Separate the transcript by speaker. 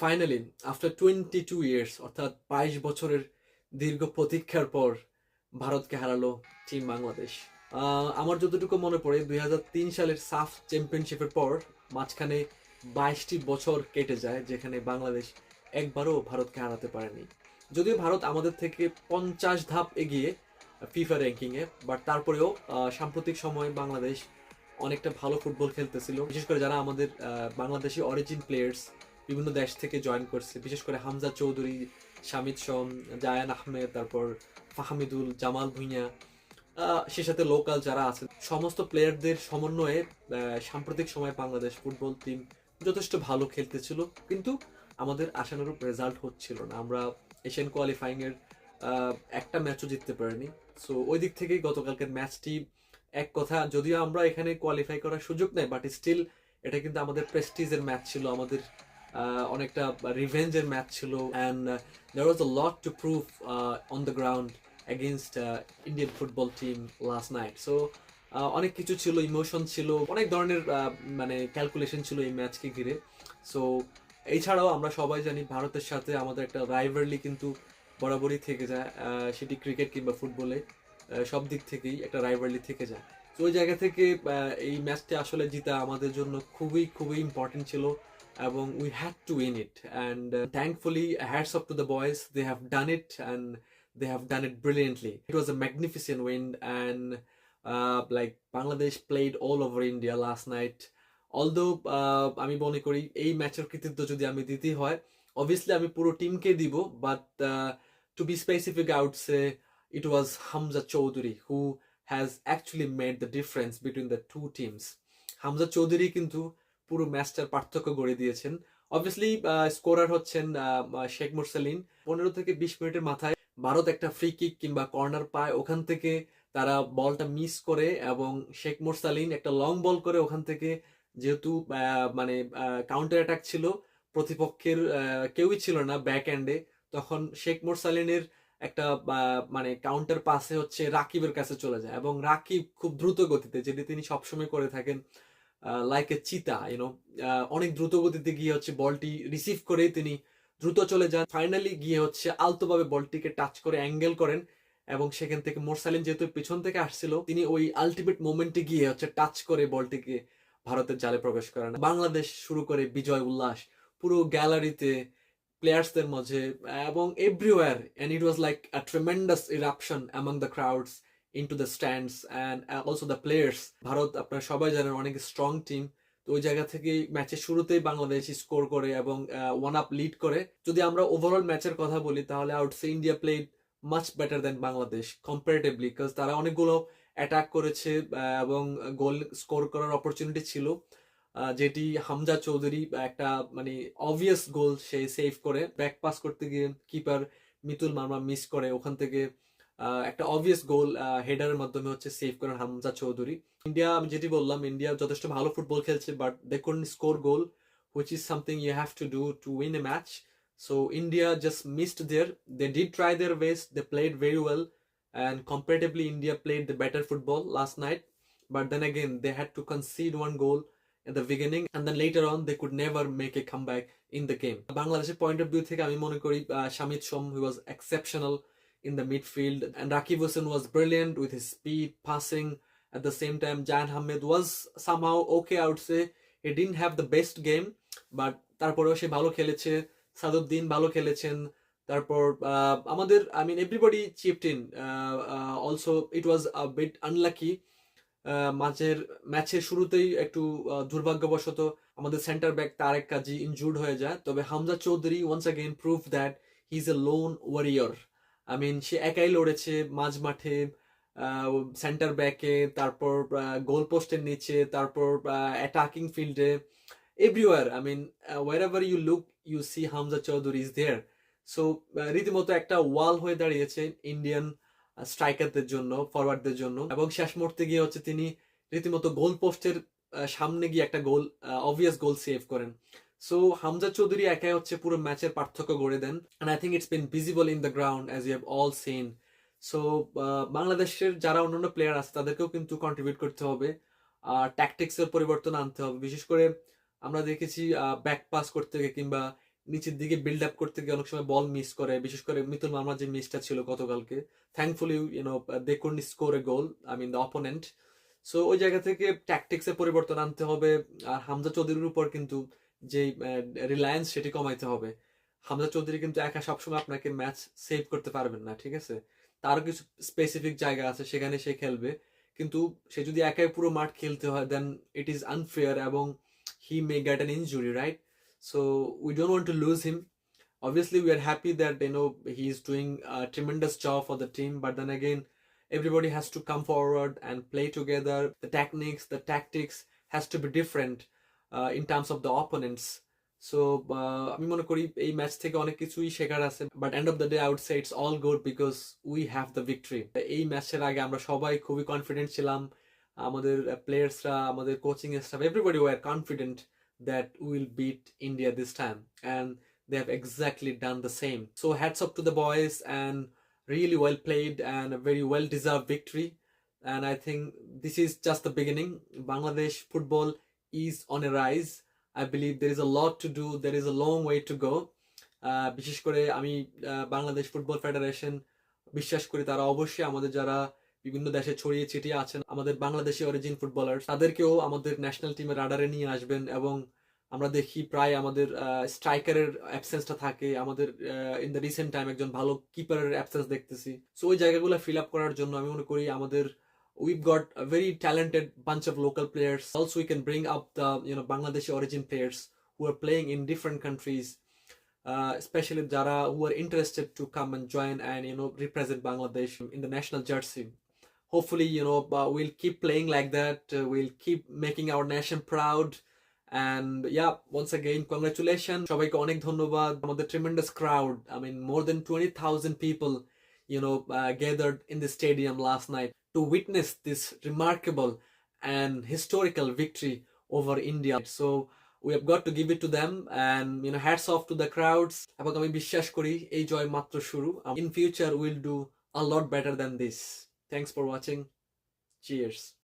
Speaker 1: Finally after twenty two years অর্থাৎ বাইশ বছরের দীর্ঘ প্রতীক্ষার পর ভারতকে হারালো টিম বাংলাদেশ। আমার যতটুকু মনে পড়ে, দুই সালের সাফ চ্যাম্পিয়নশিপের পর মাঝখানে বাইশটি বছর কেটে যায় যেখানে বাংলাদেশ একবারও ভারতকে হারাতে পারেনি। যদিও ভারত আমাদের থেকে পঞ্চাশ ধাপ এগিয়ে ফিফা র্যাঙ্কিংয়ে বাট তারপরেও সাম্প্রতিক সময়ে বাংলাদেশ অনেকটা ভালো ফুটবল খেলতেছিল। বিশেষ করে যারা আমাদের বাংলাদেশি অরিজিন প্লেয়ার্স বিভিন্ন দেশ থেকে জয়েন করছে। বিশেষ করে হামজা চৌধুরী, শামিদ সোম, জায়ান আহমেদ, তারপর ফাহামিদুল, জামাল ভুঁইয়া সে সাথে লোকাল যারা আছেন, সমস্ত প্লেয়ারদের সমন্বয়ে সাম্প্রতিক সময়ে বাংলাদেশ ফুটবল টিম যথেষ্ট ভালো খেলতেছিল। কিন্তু আমাদের আশানুরূপ রেজাল্ট হচ্ছিল না। আমরা এশিয়ান কোয়ালিফাইং এর একটা ম্যাচও জিততে পারিনি। সো ওই দিক থেকেই গতকালকের ম্যাচটি এক কথা, যদিও আমরা এখানে কোয়ালিফাই করার সুযোগ নেই বাট স্টিল এটা কিন্তু আমাদের প্রেস্টিজের ম্যাচ ছিল, আমাদের অনেকটা রিভেঞ্জের ম্যাচ ছিল and lot to prove uh, on the ground against uh, Indian football team last night. So uh, অনেক কিছু ছিল ইমোশন ছিল অনেক ধরনের uh, মানে ক্যালকুলেশন ছিল এই ম্যাচকে ঘিরে। সো এছাড়াও আমরা সবাই জানি ভারতের সাথে আমাদের একটা রাইভারলি কিন্তু বরাবরই থেকে যায় সেটি ক্রিকেট কিংবা ফুটবলে সব দিক থেকেই একটা রাইভারলি থেকে যায়। তো ওই জায়গা থেকে এই ম্যাচটা আসলে জিতা আমাদের জন্য খুবই খুবই ইম্পর্টেন্ট ছিল। এবং we had to win it and thankfully hats off to the boys they have done it and done it brilliantly. It was a magnificent win, and uh, like Bangladesh played all over India last night. Although uh, আমি মনে করি এই ম্যাচের কৃতিত্ব যদি আমি দিতে হয় অবভিয়াসলি আমি পুরো টিমকে দিব but to be specific I'd say it was Hamza Chowdhury who has actually made the difference between the two teams Hamza Chowdhury কিন্তু পুরো ম্যাচটার পার্থক্য গড়ে দিয়েছেন। অবভিয়াসলি স্কোরার হচ্ছেন শেখ মুরসালিন। পনেরো থেকে বিশ মিনিটের মাথায় ভারত একটা ফ্রি কিক কিংবা কর্নার পায়, ওখান থেকে তারা বলটা মিস করে এবং শেখ মোরসালিন একটা লং বল করে ওখান থেকে। যেহেতু মানে কাউন্টার অ্যাটাক ছিল, প্রতিপক্ষের কেউই ছিল না ব্যাক এন্ডে তখন শেখ মোরসালিনের একটা মানে কাউন্টার পাসে হচ্ছে রাকিবের কাছে চলে যায় এবং রাকিব খুব দ্রুত গতিতে, যেটি তিনি সবসময় করে থাকেন লাইক এ চিতা ইউনো অনেক দ্রুত গতিতে গিয়ে হচ্ছে বলটি রিসিভ করে তিনি দ্রুত চলে যান। ফাইনালি গিয়ে হচ্ছে আলতোভাবে বলটিকে টাচ করে অ্যাঙ্গেল করেন এবং সেখান থেকে মোরসালিন যেহেতু পিছন থেকে আসছিল, তিনি ওই আলটিমেট মোমেন্টে গিয়ে হচ্ছে টাচ করে বলটিকে ভারতের জালে প্রবেশ করেন। বাংলাদেশ শুরু করে বিজয় উল্লাস, পুরো গ্যালারিতে প্লেয়ার্সদের মাঝে এবং everywhere and it was like a tremendous eruption among the crowds into the stands and also the players Bharat আপনারা সবাই জানেন অনেক স্ট্রং টিম তো ওই জায়গা থেকে ম্যাচের শুরুতেই বাংলাদেশ স্কোর করে এবং ওয়ান আপ লিড করে। যদি আমরা ওভারঅল ম্যাচের কথা বলি তাহলে I'd say India played much better than Bangladesh comparatively because তারা অনেকগুলো অ্যাটাক করেছে আহ, এবং গোল স্কোর করার অপরচুনিটি ছিল। আহ, যেটি হামজা চৌধুরী একটা মানে অবভিয়াস গোল সে সেভ করে। ব্যাক পাস করতে গিয়ে কিপার মিতুল মার্মা মিস করে। ওখান থেকে একটা অবভিয়াস গোল হেডারের মাধ্যমে হচ্ছে সেভ করেন হামজা চৌধুরী ইন্ডিয়া আমি যেটি বললাম ইন্ডিয়া যথেষ্ট ভালো ফুটবল খেলছে বাট দে কোন score goal which is something you have to do to win a match. So India just missed there. They did try their best. They played very well, and comparatively, India played the better football last night. But then again, they had to concede one goal at the beginning, and then later on, they could never make a comeback in the game. Bangladesh's point of view থেকে আমি মনে করি uh, Shamit Shom who was exceptional in the midfield, and Rakib Hussain was brilliant with his speed, passing. At the same time, Jan Hamid was somehow okay, I would say. He didn't have the best game, but তারপরেও সে ভালো খেলেছে। সাদুদ্দিন ভালো খেলেছেন। তারপর আমাদের I mean everybody chipped in also it was a bit unlucky মাঝের ম্যাচের শুরুতেই একটু দুর্ভাগ্যবশত আমাদের centre back Tarek Kazi injured হয়ে যায়। তবে Hamza Chowdhury once again prove that he is a lone warrior I mean সে একাই লড়েছে মাঝ মাঠে সেন্টার ব্যাকে তারপর গোল পোস্টের নিচে, তারপর অ্যাটাকিং ফিল্ডে everywhere I mean wherever you look you see Hamza Chowdhury is there so রীতিমতো একটা ওয়াল হয়ে দাঁড়িয়েছে ইন্ডিয়ান স্ট্রাইকারদের জন্য ফরওয়ার্ডদের জন্য। এবং শেষ মুহূর্তে গিয়ে হচ্ছে তিনি রীতিমতো গোল পোস্টের সামনে গিয়ে একটা গোল অবভিয়াস গোল সেভ করেন। সো হামজা চৌধুরী একাই হচ্ছে পুরো ম্যাচের পার্থক্য গড়ে দেন and I think it's been visible in the ground as you have all seen so বাংলাদেশের যারা অন্যান্য প্লেয়ার আছে, তাদেরকেও কিন্তু কন্ট্রিবিউট করতে হবে, আর ট্যাকটিক্সের পরিবর্তন আনতে হবে। বিশেষ করে আমরা দেখেছি ব্যাক পাস করতে গিয়ে কিংবা নিচের দিকে বিল্ড আপ করতে গিয়ে অনেক সময় বল মিস করে। বিশেষ করে মিতুল মামলার যে মিসটা ছিল গতকালকে thankfully you know they could score a goal I mean the opponent so ওই জায়গা থেকে ট্যাকটিক্সের পরিবর্তন আনতে হবে, আর হামজা চৌধুরীর উপর কিন্তু যে রিলায়েন্স সেটি কমাইতে হবে হামজা চৌধুরী কিন্তু একা সবসময় আপনাকে ম্যাচ সেভ করতে পারবেন না ঠিক আছে তারও কিছু স্পেসিফিক জায়গা আছে সেখানে সে খেলবে কিন্তু সে যদি একাই পুরো মাঠ খেলতে হয় দেন ইট ইজ আনফেয়ার এবং he may get an injury right so we don't want to lose him obviously we are happy that you know he is doing a tremendous job for the team but then again everybody has to come forward and play together the techniques the tactics has to be different uh, in terms of the opponents so আমি মনে করি এই match থেকে অনেক কিছুই শেখার আছে but end of the day I'd say it's all good because we have the victory এই ম্যাচের আগে আমরা সবাই খুবই কনফিডেন্ট ছিলাম আমাদের প্লেয়ার্সরা আমাদের coaching staff everybody were confident that will beat India this time and they have exactly done the same. So hats up to the boys and really well played and a very well deserved victory. And I think this is just the beginning. Bangladesh football is on a rise. I believe there is a lot to do. There is a long way to go. Ah, বিশেষ করে আমি আহ, Bangladesh football federation বিশ্বাস করি তারা অবশ্যই আমাদের যারা বিভিন্ন দেশে ছড়িয়ে ছিটিয়ে আছেন আমাদের বাংলাদেশি অরিজিন ফুটবলার তাদেরকেও আমাদের ন্যাশনাল টিমের রাডারে নিয়ে আসবেন এবং আমরা দেখি প্রায় আমাদের স্ট্রাইকারের অ্যাবসেন্সটা থাকে আমাদের ইন দ্য রিসেন্ট টাইম একজন ভালো কিপারের অ্যাবসেন্স দেখতেছি সো ওই জায়গাগুলো ফিল আপ করার জন্য আমি মনে করি আমাদের we've got a very talented bunch of local players also we can bring up the you know bangladeshi origin players who are playing in different countries uh, especially jara who are interested to come and join and you know represent bangladesh in the national jersey hopefully you know uh, we'll keep playing like that uh, we'll keep making our nation proud and yeah once again congratulations সবাইকে অনেক ধন্যবাদ আমাদের tremendous crowd i mean more than 20000 people you know uh, gathered in the stadium last night to witness this remarkable and historical victory over india so we have got to give it to them and you know hats off to the crowds এবং আমি বিশ্বাস করি এই জয় মাত্র শুরু in future we'll do a lot better than this thanks for watching cheers